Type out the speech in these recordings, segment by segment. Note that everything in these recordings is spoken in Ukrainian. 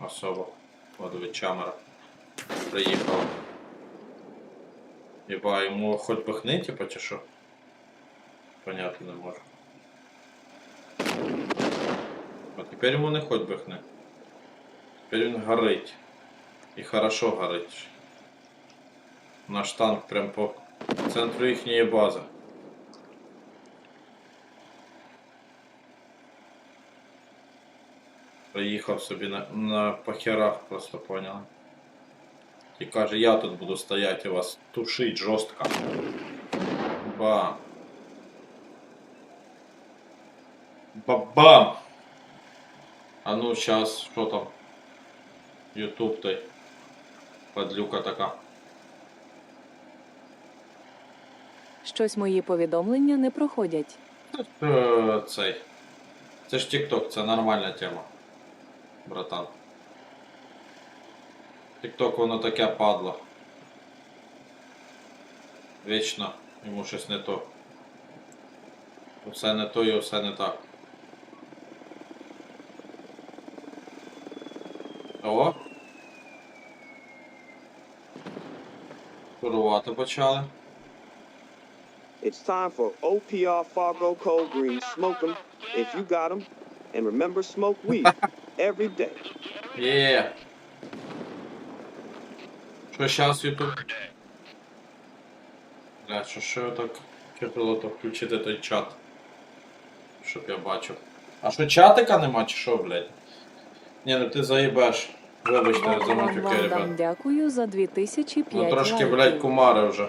особо. От від Чамера. Приїхала. Єба, йому хоч би хни, типа, чи що? Понятно не можу. А тепер йому не хоч би хни. Тепер він горить. І хорошо горить. Наш танк прям по центру їхньої бази. Приїхав собі на, на похерах, просто понял. І каже, я тут буду стояти і вас тушить жорстко. Бам. Бабам! А ну сейчас, що там? Ютуб той. Подлюка така. Щось мої повідомлення не проходять. Е, Цей. Це ж TikTok, це нормальна тема. Братан. TikTok воно таке падло. Вічно йому щось не то. Усе не то і усе не так. О! Курувати почали. It's time for OPR Fargo Cold Green. Smoke 'em if you got 'em. And remember, smoke weed every day. Є. Що зараз Ютуб? Бля, що що я так кипіло то включити той чат. Щоб я бачив. А що чатика нема чи що, блядь? Ні, ну ти заїбеш. Вибачте за матюки, ребят. дякую за 2005 Ну трошки, блядь, кумари вже.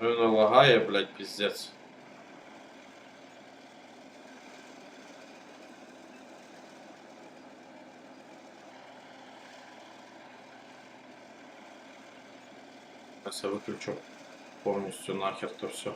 Воно лагає, блядь, піздець. Зараз я виключу повністю нахер то все.